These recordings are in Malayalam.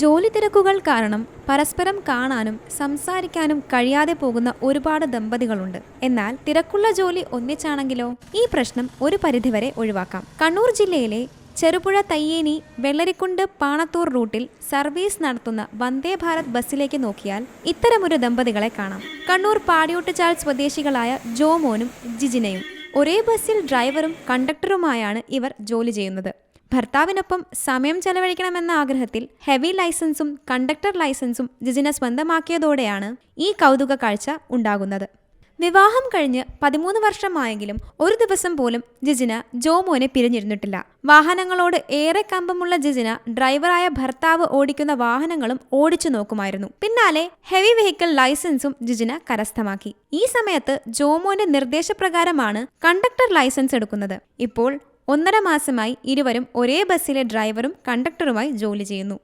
ജോലി തിരക്കുകൾ കാരണം പരസ്പരം കാണാനും സംസാരിക്കാനും കഴിയാതെ പോകുന്ന ഒരുപാട് ദമ്പതികളുണ്ട്. എന്നാൽ തിരക്കുള്ള ജോലി ഒന്നിച്ചാണെങ്കിലോ? ഈ പ്രശ്നം ഒരു പരിധിവരെ ഒഴിവാക്കാം. കണ്ണൂർ ജില്ലയിലെ ചെറുപുഴ തയ്യേനി വെള്ളരിക്കുണ്ട് പാണത്തൂർ റൂട്ടിൽ സർവീസ് നടത്തുന്ന വന്ദേ ഭാരത് ബസ്സിലേക്ക് നോക്കിയാൽ ഇത്തരമൊരു ദമ്പതികളെ കാണാം. കണ്ണൂർ പാടിയോട്ടുചാൽ സ്വദേശികളായ ജോമോനും ജിജിനയും. ഒരേ ബസ്സിൽ ഡ്രൈവറും കണ്ടക്ടറുമായാണ് ഇവർ ജോലി ചെയ്യുന്നത്. ഭർത്താവിനൊപ്പം സമയം ചെലവഴിക്കണമെന്ന ആഗ്രഹത്തിൽ ഹെവി ലൈസൻസും കണ്ടക്ടർ ലൈസൻസും ജിജിന സ്വന്തമാക്കിയതോടെയാണ് ഈ കൗതുക കാഴ്ച ഉണ്ടാകുന്നത്. വിവാഹം കഴിഞ്ഞ് പതിമൂന്ന് വർഷമായെങ്കിലും ഒരു ദിവസം പോലും ജിജിന ജോമോനെ പിരിഞ്ഞിരുന്നിട്ടില്ല. വാഹനങ്ങളോട് ഏറെ കമ്പമുള്ള ജിജിന ഡ്രൈവറായ ഭർത്താവ് ഓടിക്കുന്ന വാഹനങ്ങളും ഓടിച്ചു നോക്കുമായിരുന്നു. പിന്നാലെ ഹെവി വെഹിക്കിൾ ലൈസൻസും ജിജിന കരസ്ഥമാക്കി. ഈ സമയത്ത് ജോമോന്റെ നിർദ്ദേശപ്രകാരമാണ് കണ്ടക്ടർ ലൈസൻസ് എടുക്കുന്നത്. ഇപ്പോൾ ഒന്നര മാസമായി ഇരുവരും ഒരേ ബസ്സിലെ ഡ്രൈവറും കണ്ടക്ടറുമായി ജോലി ചെയ്യുന്നു.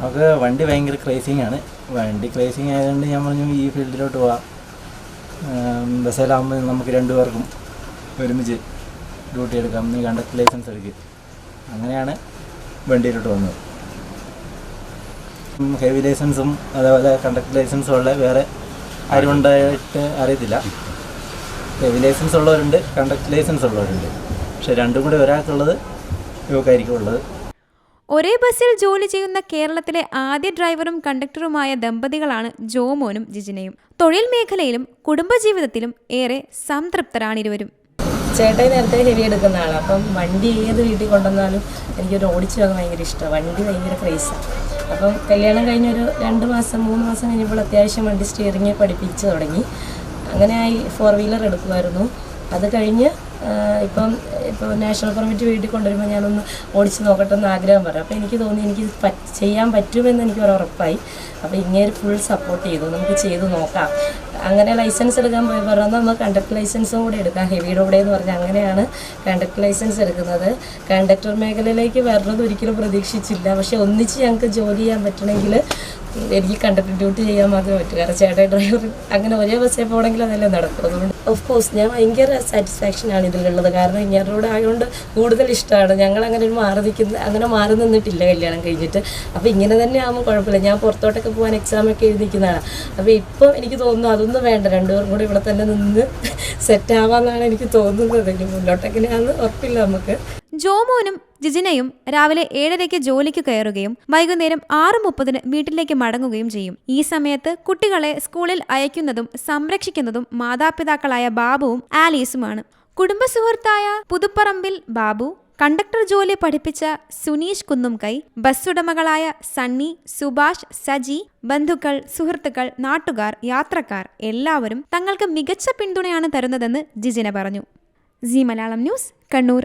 നമുക്ക് വണ്ടി ഭയങ്കര ക്രേസിങ് ആണ്. വണ്ടി ക്രേസിങ് ആയതുകൊണ്ട് ഞാൻ പറഞ്ഞു ഈ ഫീൽഡിലോട്ട് പോവാം ബസ്സിലാകുമ്പോൾ നമുക്ക് രണ്ടുപേർക്കും ഒരുമിച്ച് ഡ്യൂട്ടി എടുക്കാം. നീ കണ്ടക്ടർ ലൈസൻസ് എടുക്കുക അങ്ങനെയാണ് വണ്ടിയിലോട്ട് വന്നത്. ഹെവി ലൈസൻസും അതേപോലെ കണ്ടക്ടർ ലൈസൻസും ഉള്ള വേറെ ആരും ഉണ്ടായിട്ട് അറിയത്തില്ല. ഹെവി ലൈസൻസ് ഉള്ളവരുണ്ട് കണ്ടക്ടർ ലൈസൻസ് ഉള്ളവരുണ്ട്. പക്ഷെ രണ്ടും കൂടെ ഒരാൾക്കുള്ളത് ഇവക്കായിരിക്കും ഉള്ളത് ഒരേ ബസ്സിൽ ജോലി ചെയ്യുന്ന കേരളത്തിലെ ആദ്യ ഡ്രൈവറും കണ്ടക്ടറുമായ ദമ്പതികളാണ് ജോമോനും ജിജിനയും. തൊഴിൽ മേഖലയിലും കുടുംബജീവിതത്തിലും ഏറെ സംതൃപ്തരാണ് ഇരുവരും. ചേട്ടൻ നേരത്തെ ഹെവി എടുക്കുന്ന ആളാണ് അപ്പം വണ്ടി ഏത് വീട്ടിൽ കൊണ്ടുവന്നാലും എനിക്കൊരു ഓടിച്ചു പോകാൻ ഭയങ്കര ഇഷ്ടമാണ് വണ്ടി ഭയങ്കര ക്രേസാണ് അപ്പം കല്യാണം കഴിഞ്ഞൊരു രണ്ട് മാസം മൂന്ന് മാസം കഴിഞ്ഞപ്പോൾ അത്യാവശ്യം വണ്ടി സ്റ്റിയറിങ് പഠിപ്പിച്ച് തുടങ്ങി. അങ്ങനെയായി ഫോർ വീലർ എടുക്കുമായിരുന്നു. അത് കഴിഞ്ഞ് ഇപ്പം ഇപ്പോൾ നാഷണൽ പെർമിറ്റ് വീട്ടിൽ കൊണ്ടുവരുമ്പോൾ ഞാനൊന്ന് ഓടിച്ച് നോക്കട്ടെ എന്ന് ആഗ്രഹം പറഞ്ഞു. അപ്പോൾ എനിക്ക് തോന്നി എനിക്ക് ചെയ്യാൻ പറ്റുമെന്ന് എനിക്ക് ഒരു ഉറപ്പായി. അപ്പോൾ ഇങ്ങനെ ഫുൾ സപ്പോർട്ട് ചെയ്തു. നമുക്ക് ചെയ്ത് നോക്കാം. അങ്ങനെ ലൈസൻസ് എടുക്കാൻ പോയി. പറഞ്ഞാൽ നമ്മൾ കണ്ടക്ടർ ലൈസൻസും കൂടെ എടുക്കാം. ഹെവിയുടെ കൂടെ എന്ന് പറഞ്ഞാൽ അങ്ങനെയാണ് കണ്ടക്ടർ ലൈസൻസ് എടുക്കുന്നത്. കണ്ടക്ടർ മേഖലയിലേക്ക് വരുന്നത് ഒരിക്കലും പ്രതീക്ഷിച്ചില്ല. പക്ഷെ ഒന്നിച്ച് ഞങ്ങൾക്ക് ജോലി ചെയ്യാൻ പറ്റണമെങ്കിൽ എനിക്ക് കണ്ടിട്ട് ഡ്യൂട്ടി ചെയ്യാൻ മാത്രമേ പറ്റൂ. കാരണം ചേട്ടൻ ഡ്രൈവർ അങ്ങനെ ഒരേ ബസ്സിൽ പോകണമെങ്കിൽ അതെല്ലാം നടക്കും. അതുകൊണ്ട് ഓഫ് കോഴ്സ് ഞാൻ ഭയങ്കര സാറ്റിസ്ഫാക്ഷൻ ആണ് ഇതിലുള്ളത്. കാരണം ഇങ്ങനോട് ആയതുകൊണ്ട് കൂടുതൽ ഇഷ്ടമാണ്. ഞങ്ങൾ അങ്ങനെ മാറി നിൽക്കുന്ന അങ്ങനെ മാറി നിന്നിട്ടില്ല കല്യാണം കഴിഞ്ഞിട്ട്. അപ്പോൾ ഇങ്ങനെ തന്നെ ആകുമ്പോൾ കുഴപ്പമില്ല. ഞാൻ പുറത്തോട്ടൊക്കെ പോകാൻ എക്സാമൊക്കെ എഴുതി നിൽക്കുന്നതാണ്. അപ്പോൾ ഇപ്പം എനിക്ക് തോന്നുന്നു അതൊന്നും വേണ്ട. രണ്ടുപേരും കൂടി ഇവിടെ തന്നെ നിന്ന് സെറ്റ് ആവാമെന്നാണ് എനിക്ക് തോന്നുന്നത്. ഇനി മുന്നോട്ടെങ്ങനെയാണെന്ന് ഉറപ്പില്ല നമുക്ക്. ജോമോനും ജിജിനയും രാവിലെ ഏഴരയ്ക്ക് ജോലിക്ക് കയറുകയും വൈകുന്നേരം ആറ് മുപ്പതിന് വീട്ടിലേക്ക് മടങ്ങുകയും ചെയ്യും. ഈ സമയത്ത് കുട്ടികളെ സ്കൂളിൽ അയക്കുന്നതും സംരക്ഷിക്കുന്നതും മാതാപിതാക്കളായ ബാബുവും ആലീസുമാണ്. കുടുംബസുഹൃത്തായ പുതുപ്പറമ്പിൽ ബാബു കണ്ടക്ടർ ജോലി പഠിപ്പിച്ച സുനീഷ് കുന്നുംകൈ ബസ്സുടമകളായ സണ്ണി സുഭാഷ് സജി ബന്ധുക്കൾ സുഹൃത്തുക്കൾ നാട്ടുകാർ യാത്രക്കാർ എല്ലാവരും തങ്ങൾക്ക് മികച്ച പിന്തുണയാണ് തരുന്നതെന്ന് ജിജിന പറഞ്ഞു. Zee Malayalam news Kannur.